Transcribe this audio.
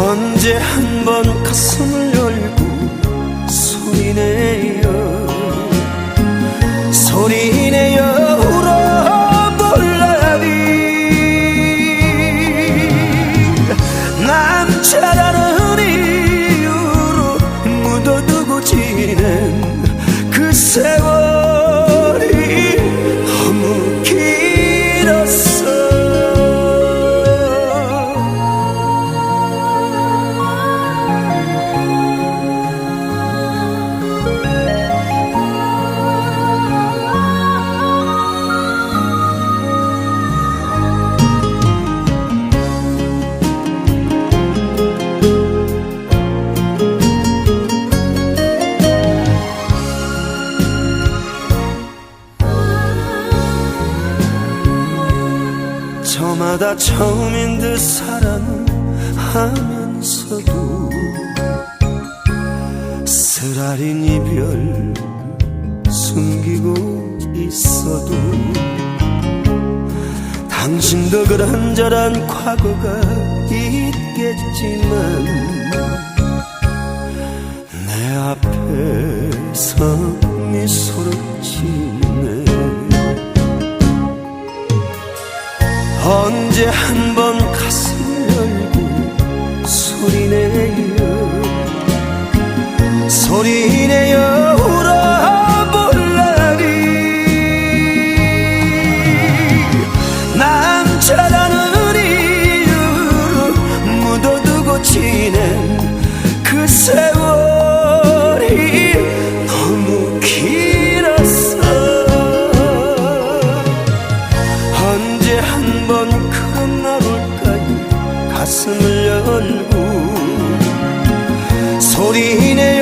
언제 한 번 가슴을 열고 소리내요? 소리내요 울어볼라니. 남자라는 이유로 묻어두고 지낸 그 세월 저마다 처음인 듯 사랑하면서도 쓰라린 이별 숨기고 있어도 당신도 그런저런 과거가 있겠지만 언제 한 번 가슴을 열고 소리내요. 소리내요 가슴을 열고 소리내요